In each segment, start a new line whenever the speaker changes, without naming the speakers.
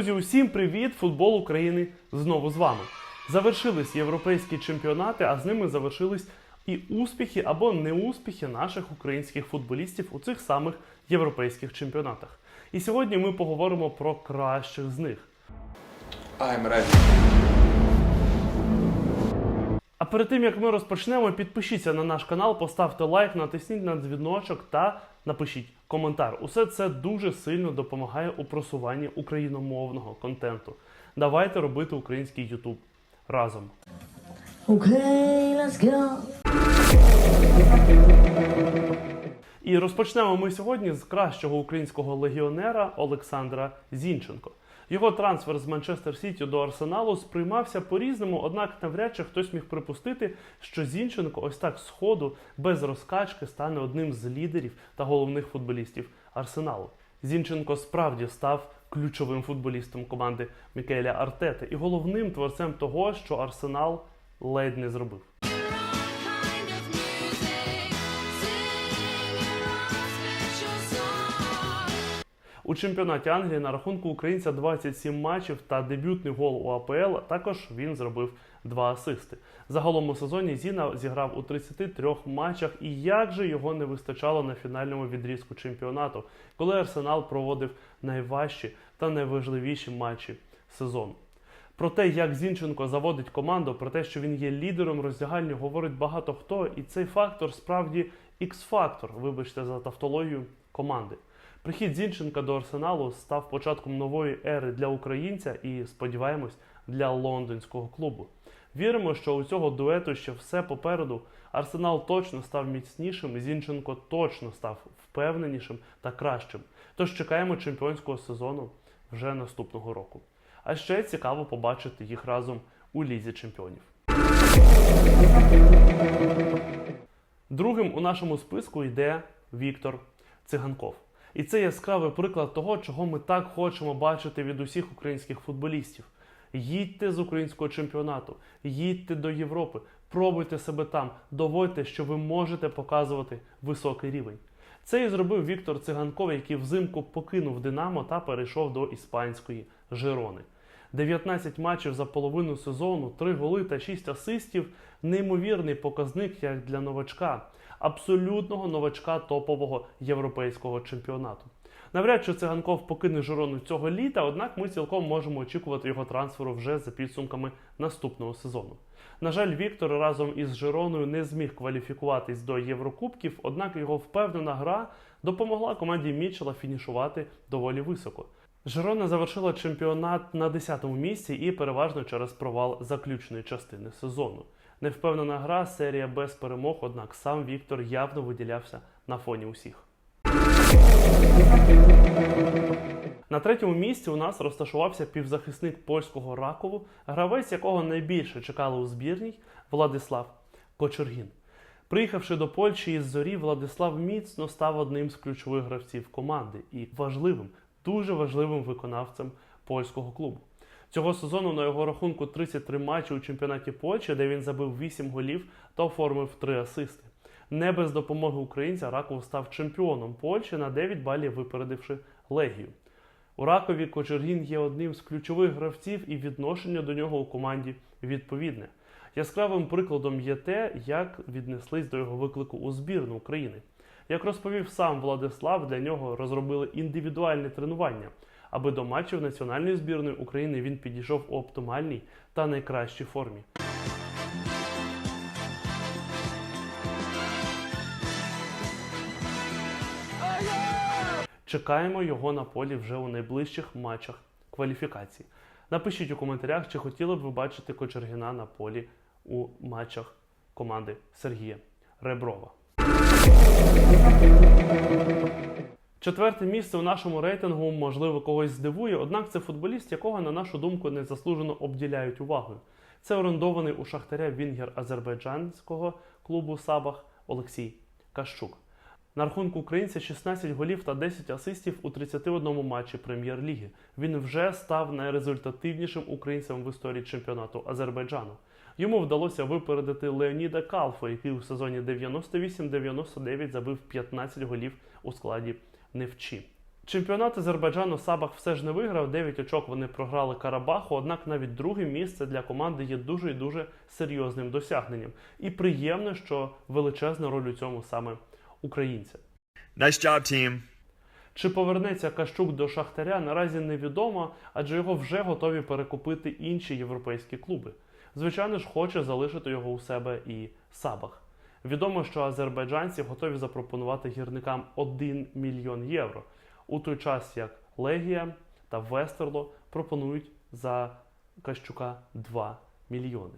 Друзі, усім привіт! Футбол України знову з вами. Завершились європейські чемпіонати, а з ними завершились і успіхи або неуспіхи наших українських футболістів у цих самих європейських чемпіонатах. І сьогодні ми поговоримо про кращих з них.
I'm ready.
А перед тим як ми розпочнемо, підпишіться на наш канал, поставте лайк, натисніть на дзвіночок та напишіть коментар. Усе це дуже сильно допомагає у просуванні україномовного контенту. Давайте робити український Ютуб разом.
Okay, let's go.
І розпочнемо ми сьогодні з кращого українського легіонера Олександра Зінченко. Його трансфер з Манчестер Сіті до Арсеналу сприймався по-різному, однак навряд чи хтось міг припустити, що Зінченко ось так з ходу, без розкачки, стане одним з лідерів та головних футболістів Арсеналу. Зінченко справді став ключовим футболістом команди Мікеля Артети і головним творцем того, що Арсенал ледь не зробив. У чемпіонаті Англії на рахунку українця 27 матчів та дебютний гол у АПЛ. Також він зробив два асисти. Загалом у сезоні Зіна зіграв у 33 матчах, і як же його не вистачало на фінальному відрізку чемпіонату, коли Арсенал проводив найважчі та найважливіші матчі сезону. Про те, як Зінченко заводить команду, про те, що він є лідером роздягальні, говорить багато хто, і цей фактор справді ікс-фактор, вибачте за тавтологію команди. Прихід Зінченка до Арсеналу став початком нової ери для українця і, сподіваємось, для лондонського клубу. Віримо, що у цього дуету ще все попереду. Арсенал точно став міцнішим, Зінченко точно став впевненішим та кращим. Тож чекаємо чемпіонського сезону вже наступного року. А ще цікаво побачити їх разом у лізі чемпіонів. Другим у нашому списку йде Віктор Циганков. І це яскравий приклад того, чого ми так хочемо бачити від усіх українських футболістів. Їдьте з українського чемпіонату, їдьте до Європи, пробуйте себе там, доводьте, що ви можете показувати високий рівень. Це і зробив Віктор Циганков, який взимку покинув Динамо та перейшов до іспанської Жирони. 19 матчів за половину сезону, 3 голи та 6 асистів неймовірний показник як для новачка, абсолютного новачка топового європейського чемпіонату. Навряд чи циганков покине Жирону цього літа, однак ми цілком можемо очікувати його трансферу вже за підсумками наступного сезону. На жаль, Віктор разом із Жироною не зміг кваліфікуватись до Єврокубків, однак його впевнена гра допомогла команді Мічела фінішувати доволі високо. Жирона завершила чемпіонат на 10-му місці і переважно через провал заключної частини сезону. Невпевнена гра, серія без перемог, однак сам Віктор явно виділявся на фоні усіх. На третьому місці у нас розташувався півзахисник польського Ракову, гравець якого найбільше чекали у збірній Владислав Кочергін. Приїхавши до Польщі із зорі, Владислав міцно став одним з ключових гравців команди і важливим, дуже важливим виконавцем польського клубу. Цього сезону на його рахунку 33 матчі у чемпіонаті Польщі, де він забив 8 голів та оформив 3 асисти. Не без допомоги українця Раков став чемпіоном Польщі на 9 балів випередивши Легію. У Ракові Кочергін є одним з ключових гравців і відношення до нього у команді відповідне. Яскравим прикладом є те, як віднеслись до його виклику у збірну України. Як розповів сам Владислав, для нього розробили індивідуальне тренування, аби до матчів національної збірної України він підійшов у оптимальній та найкращій формі. Чекаємо його на полі вже у найближчих матчах кваліфікації. Напишіть у коментарях, чи хотіли б ви бачити Кочергіна на полі у матчах команди Сергія Реброва. Четверте місце у нашому рейтингу можливо когось здивує, однак це футболіст, якого, на нашу думку, незаслужено обділяють увагою. Це орендований у Шахтаря Вінгер азербайджанського клубу Сабах Олексій Кащук. На рахунку українця 16 голів та 10 асистів у 31 матчі прем'єр-ліги. Він вже став найрезультативнішим українцем в історії чемпіонату Азербайджану. Йому вдалося випередити Леоніда Калфа, який у сезоні 98-99 забив 15 голів у складі Невчі. Чемпіонат Азербайджану Сабах все ж не виграв. 9 очок вони програли Карабаху. Однак навіть друге місце для команди є дуже і дуже серйозним досягненням. І приємно, що величезна роль у цьому саме українця.
Nice job, team.
Чи повернеться Кащук до Шахтаря, наразі невідомо, адже його вже готові перекупити інші європейські клуби. Звичайно ж, хоче залишити його у себе і Сабах. Відомо, що азербайджанці готові запропонувати гірникам 1 мільйон євро, у той час як Легія та Вестерло пропонують за Кащука 2 мільйони.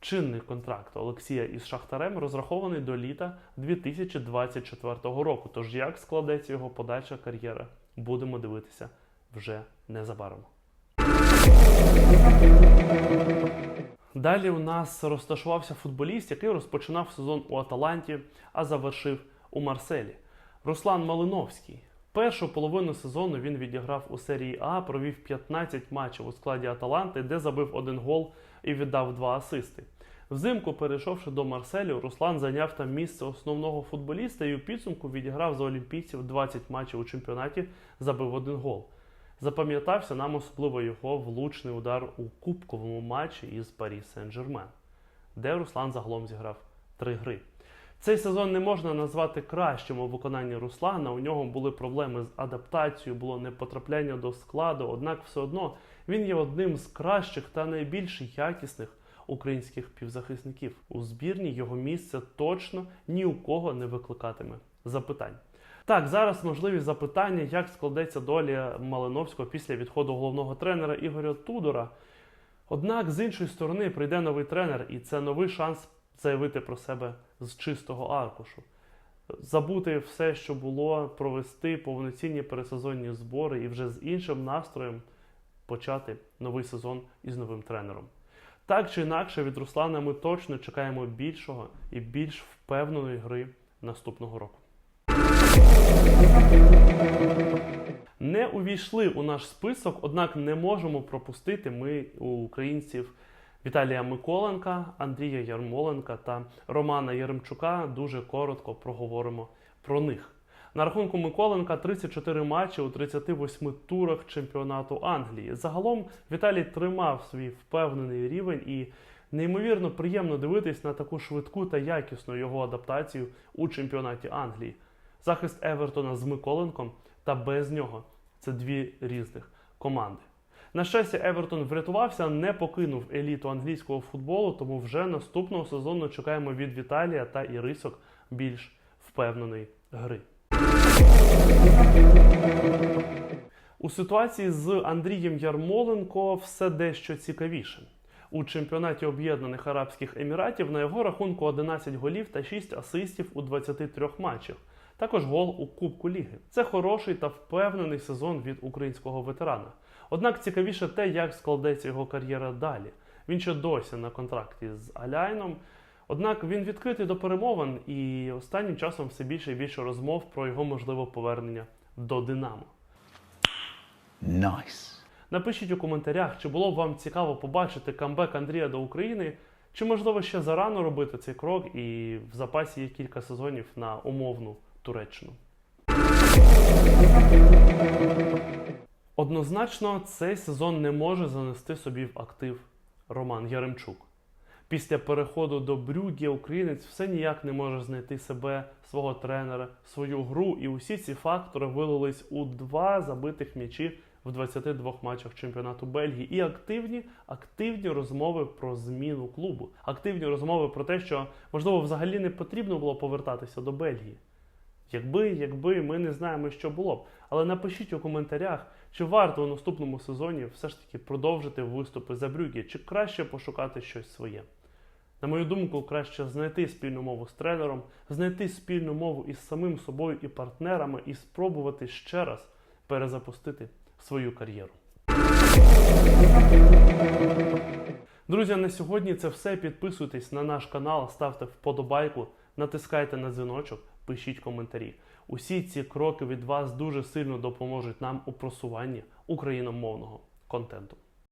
Чинний контракт Олексія із Шахтарем розрахований до літа 2024 року. Тож як складеться його подальша кар'єра, будемо дивитися вже незабаром. Далі у нас розташувався футболіст, який розпочинав сезон у Аталанті, а завершив у Марселі. Руслан Малиновський. Першу половину сезону він відіграв у серії А, провів 15 матчів у складі Аталанти, де забив один гол і віддав два асисти. Взимку, перейшовши до Марселю, Руслан зайняв там місце основного футболіста і у підсумку відіграв за олімпійців 20 матчів у чемпіонаті, забив один гол. Запам'ятався нам особливо його влучний удар у кубковому матчі із Парі Сен-Жермен, де Руслан загалом зіграв три гри. Цей сезон не можна назвати кращим у виконанні Руслана. У нього були проблеми з адаптацією, було непотрапляння до складу, однак все одно він є одним з кращих та найбільш якісних українських півзахисників. У збірні його місце точно ні у кого не викликатиме запитань. Так, зараз можливі запитання, як складеться доля Малиновського після відходу головного тренера Ігоря Тудора. Однак, з іншої сторони, прийде новий тренер, і це новий шанс заявити про себе з чистого аркушу. Забути все, що було, провести повноцінні пересезонні збори і вже з іншим настроєм почати новий сезон із новим тренером. Так чи інакше, від Руслана ми точно чекаємо більшого і більш впевненої гри наступного року. Не увійшли у наш список, однак не можемо пропустити ми у українців Віталія Миколенка, Андрія Ярмоленка та Романа Яремчука. Дуже коротко проговоримо про них. На рахунку Миколенка 34 матчі у 38 турах чемпіонату Англії. Загалом Віталій тримав свій впевнений рівень і неймовірно приємно дивитись на таку швидку та якісну його адаптацію у чемпіонаті Англії. Захист Евертона з Миколенком та без нього це дві різних команди. На щастя, Евертон врятувався, не покинув еліту англійського футболу, тому вже наступного сезону чекаємо від Віталія та Ірисок більш впевненої гри. У ситуації з Андрієм Ярмоленко все дещо цікавіше. У чемпіонаті Об'єднаних Арабських Еміратів на його рахунку 11 голів та 6 асистів у 23 матчах. Також гол у Кубку Ліги. Це хороший та впевнений сезон від українського ветерана. Однак цікавіше те, як складеться його кар'єра далі. Він ще досі на контракті з Аляйном. Однак він відкритий до перемовин і останнім часом все більше і більше розмов про його можливе повернення до Динамо.
Nice.
Напишіть у коментарях, чи було б вам цікаво побачити камбек Андрія до України, чи можливо ще зарано робити цей крок, і в запасі є кілька сезонів на умовну Туреччину. Однозначно, цей сезон не може занести собі в актив Роман Яремчук. Після переходу до Брюгге українець все ніяк не може знайти себе, свого тренера, свою гру, і усі ці фактори вилились у два забитих м'ячі в 22 матчах чемпіонату Бельгії і активні, активні розмови про зміну клубу, активні розмови про те, що можливо взагалі не потрібно було повертатися до Бельгії. Якби, якби ми не знаємо, що було б. Але напишіть у коментарях, чи варто у наступному сезоні все ж таки продовжити виступи за Брюгге, чи краще пошукати щось своє. На мою думку, краще знайти спільну мову з тренером, знайти спільну мову із самим собою і партнерами, і спробувати ще раз перезапустити свою кар'єру. Друзі, на сьогодні це все. Підписуйтесь на наш канал, ставте вподобайку, натискайте на дзвіночок, пишіть коментарі. Усі ці кроки від вас дуже сильно допоможуть нам у просуванні україномовного контенту.